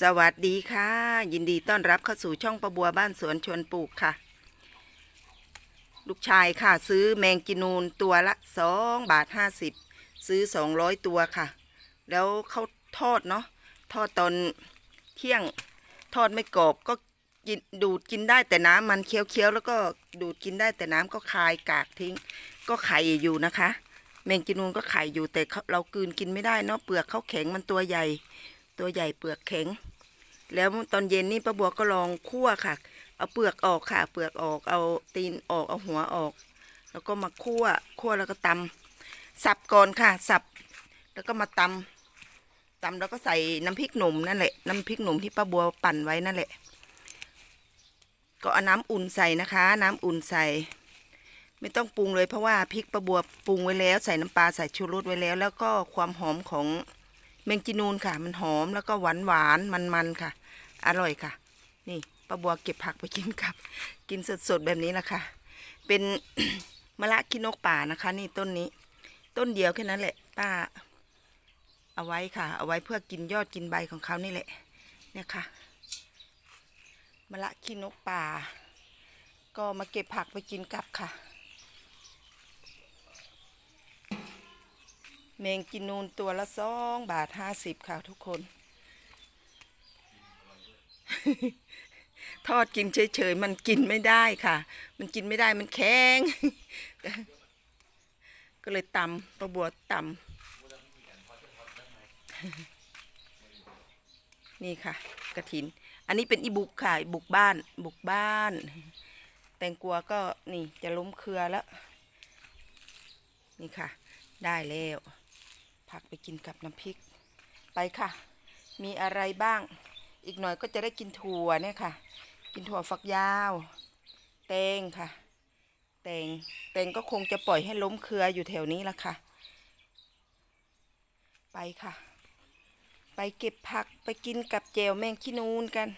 สวัสดีค่ะ ยินดีต้อนรับเข้าสู่ช่องประบัวบ้านสวนชวนปลูกค่ะ ลูกชายค่ะ ซื้อแมงกินูนตัวละสองบาทห้าสิบซื้อสองร้อยตัวค่ะ แล้วเขาทอดเนาะทอดตอนเที่ยงทอดไม่กรอบก็กินดูดกินได้แต่น้ำมันเคี้ยวๆแล้วก็ดูดกินได้แต่น้ำก็คายกากทิ้ง ก็ไข่อยู่นะคะ แมงกินูนก็ไข่อยู่แต่เรากืนกินไม่ได้เนาะเปลือกเขาแข็งมันตัวใหญ่ ตัวใหญ่เปลือกแข็ง แล้วตอนเย็นนี่ป้าบัวก็ลองคั่วค่ะ เอาเปลือกออกค่ะ เปลือกออก เอาตีนออก เอาหัวออก แล้วก็มาคั่ว คั่วแล้วก็ตำสับก่อนค่ะ สับ แล้วก็มาตำตำแล้วก็ใส่น้ำพริกหนุ่มนั่นแหละ น้ำพริกหนุ่มที่ป้าบัวปั่นไว้นั่นแหละ ก็เอาน้ำอุ่นใส่นะคะ น้ำอุ่นใส่ ไม่ต้องปรุงเลยเพราะว่าพริกป้าบัวปรุงไว้แล้ว ใส่น้ำปลาใส่ชูรสไว้แล้ว แล้วก็ความหอมของ แมงจีนูนค่ะ มันหอมแล้วก็หวานหวานมันมันๆค่ะ อร่อยค่ะ นี่ป้าบัวเก็บผักไปกินกับ กินสดๆแบบนี้แหละค่ะเป็นมะละกินกป่านะคะ นี่ต้นนี้ ต้นเดียวแค่นั้นแหละ ป้า เอาไว้ค่ะ เอาไว้เพื่อกินยอดกินใบของเขานี่แหละ เนี่ยค่ะมะละขี้นกป่า ก็มาเก็บผักไปกินกับค่ะ แมงกินนูนตัวละสองบาทห้าสิบค่ะทุกคน ทอดกินเฉยๆ มันกินไม่ได้ค่ะ มันกินไม่ได้มันแข็ง ก็เลยตำประบัวตำนี่ค่ะ กระถิน อันนี้เป็นอีบุกค่ะบุกบ้าน บุกบ้าน แตงกัวก็นี่จะล้มเครือแล้ว นี่ค่ะได้แล้ว ผักไปกินกับน้ำพริก ไปค่ะ มีอะไรบ้าง อีกหน่อยก็จะได้กินถั่วเนี่ยค่ะ กินถั่วฝักยาว แตงค่ะ แตง แตงก็คงจะปล่อยให้ล้มเครืออยู่แถวนี้ละค่ะ ไปค่ะ ไปเก็บผักไปกินกับเจลแมงขี้นูนกัน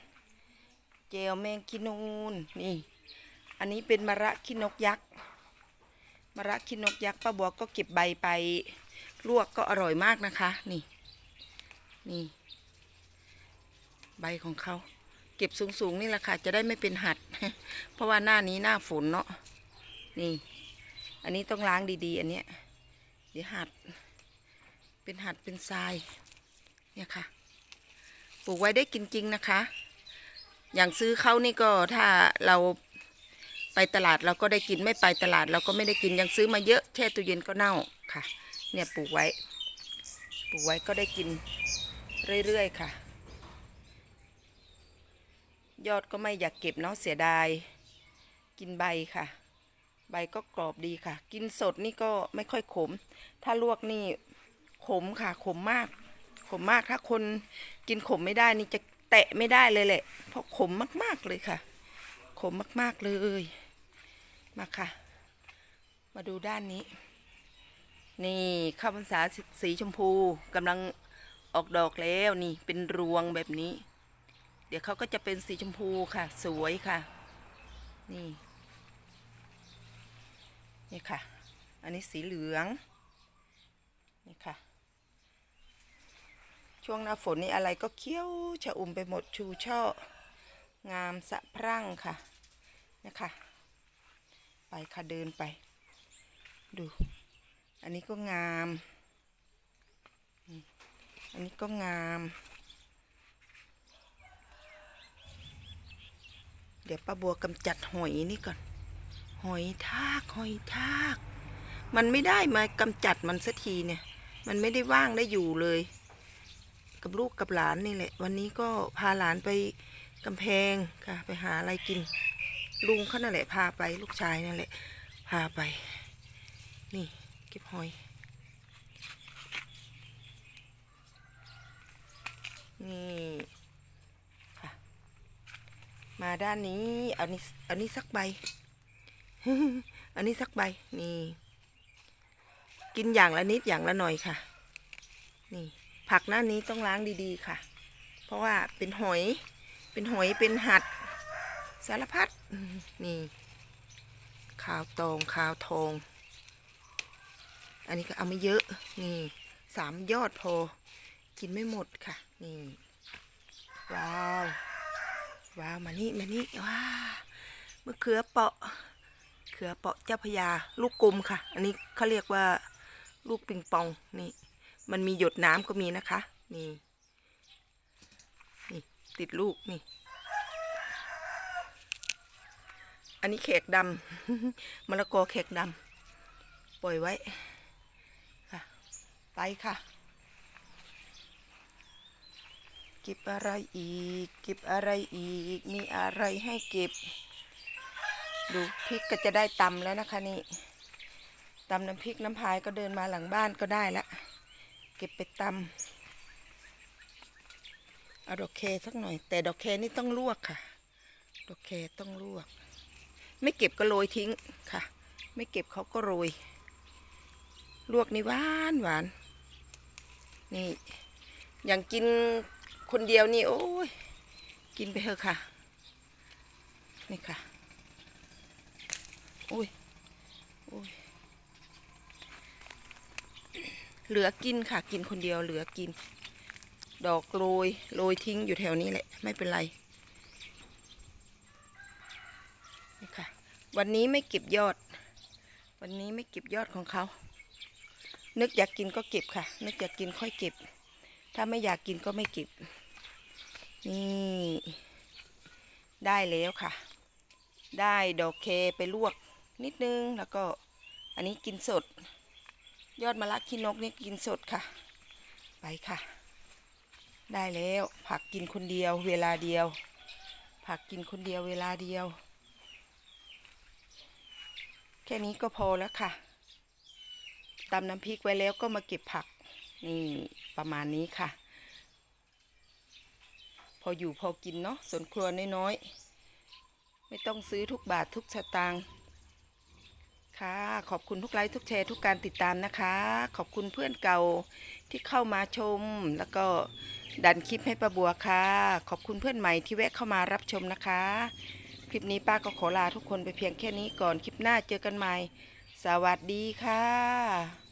เจลแมงขี้นูนนี่ อันนี้เป็นมะระขี้นกยักษ์มะระขี้นกยักษ์ป้าบัวก็เก็บใบไป ลวกก็อร่อยมากนะคะ นี่ นี่ ใบของเขา เก็บสูงๆนี่แหละค่ะ จะได้ไม่เป็นหัด เพราะว่าหน้านี้หน้าฝนเนาะ นี่ อันนี้ต้องล้างดีๆ อันเนี้ย เดี๋ยวหัด เป็นหัดเป็นทราย เนี่ยค่ะ ปลูกไว้ได้กินจริงนะคะ อย่างซื้อเขานี่ก็ถ้าเราไปตลาดเราก็ได้กินไม่ไปตลาดเราก็ไม่ได้กินยังซื้อมาเยอะแช่ตู้เย็นก็เน่าค่ะ เนี่ยปลูกไว้ ปลูกไว้ก็ได้กินเรื่อยๆค่ะ ยอดก็ไม่อยากเก็บเนาะเสียดาย กินใบค่ะ ใบก็กรอบดีค่ะ กินสดนี่ก็ไม่ค่อยขม ถ้าลวกนี่ขมค่ะขมมาก ขมมากถ้าคนกินขมไม่ได้นี่จะแตะไม่ได้เลยแหละ เพราะขมมากๆเลยค่ะ ขมมากๆเลย มาค่ะ มาดูด้านนี้ นี่ข้าวพรรษาสีชมพูกำลังออกดอกแล้วนี่เป็นรวงแบบนี้ เดี๋ยวเขาก็จะเป็นสีชมพูค่ะ สวยค่ะ นี่ นี่ค่ะ อันนี้สีเหลือง นี่ค่ะ ช่วงหน้าฝนนี่อะไรก็เขี้ยวชะอุ่มไปหมดชูช่องามสะพรั่งค่ะ นะคะ ไปค่ะเดินไป ดู อันนี้ก็งาม อันนี้ก็งาม เดี๋ยวป้าบัวกำจัดหอยนี่ก่อน หอยทาก หอยทาก มันไม่ได้มากำจัดมันสักทีเนี่ย มันไม่ได้ว่างได้อยู่เลย กับลูกกับหลานนี่แหละ วันนี้ก็พาหลานไปกำแพงค่ะ ไปหาอะไรกิน ลุงเขานั่นแหละพาไปลูกชายนั่นแหละ พาไป นี่ ก็บหอย นี่ค่ะ มาด้านนี้ เอานี้เอานี้สักใบ อันนี้สักใบ นี่ กินอย่างละนิดอย่างละหน่อยค่ะ นี่ ผักหน้านี้ต้องล้างดีๆค่ะ เพราะว่าเป็นหอย เป็นหอย เป็นหัด สารพัด นี่ ขาวตอง ขาวทอง อันนี้ก็เอาไม่เยอะ นี่สามยอดพอ กินไม่หมดค่ะ นี่ ว้าว ว้าว มานี่ มานี่ ว้าวมะเขือเปาะเขือเปาะเจ้าพยา ลูกกลมค่ะ อันนี้เขาเรียกว่าลูกปิงปอง นี่ มันมีหยดน้ำก็มีนะคะ นี่ นี่ ติดลูก นี่อันนี้แขกดำมะละกอแขกดำปล่อยไว้ ไปค่ะ เก็บอะไรอีก เก็บอะไรอีก มีอะไรให้เก็บ ดูพริกก็จะได้ตำแล้วนะคะนี่ตำน้ำพริกน้ำพายก็เดินมาหลังบ้านก็ได้ละ เก็บไปตำเอาดอกแคสักหน่อย แต่ดอกแคนี่ต้องลวกค่ะ ดอกแคต้องลวก ไม่เก็บก็โรยทิ้งค่ะ ไม่เก็บเขาก็โรย ลวกนี่หวานหวาน นี่ อย่างกินคนเดียวนี่ โอ้ย กินไปเถอะค่ะ นี่ค่ะโอ้ยโอ้ยเหลือกินค่ะ กินคนเดียวเหลือกิน ดอกโรยโรยทิ้งอยู่แถวนี้แหละ ไม่เป็นไรนี่ค่ะ วันนี้ไม่เก็บยอด วันนี้ไม่เก็บยอดของเขา นึกอยากกินก็เก็บค่ะ นึกอยากกินค่อยเก็บ ถ้าไม่อยากกินก็ไม่เก็บ นี่ ได้แล้วค่ะ ได้ดอกเคไปลวกนิดนึงแล้วก็อันนี้กินสด ยอดมะละขี้นกนี่กินสดค่ะ ไปค่ะ ได้แล้วผักกินคนเดียว เวลาเดียว ผักกินคนเดียวเวลาเดียว แค่นี้ก็พอแล้วค่ะ ตำน้ำพริกไว้แล้วก็มาเก็บผักนี่ประมาณนี้ค่ะ พออยู่พอกินเนาะสวนครัวน้อยๆ ไม่ต้องซื้อทุกบาททุกสตางค์ค่ะ ขอบคุณทุกไลค์ทุกแชร์ทุกการติดตามนะคะ ขอบคุณเพื่อนเก่าที่เข้ามาชม แล้วก็ดันคลิปให้ป้าบัวค่ะ ขอบคุณเพื่อนใหม่ที่แวะเข้ามารับชมนะคะ คลิปนี้ป้าก็ขอลาทุกคนไปเพียงแค่นี้ก่อนคลิปหน้าเจอกันใหม่ สวัสดีค่ะ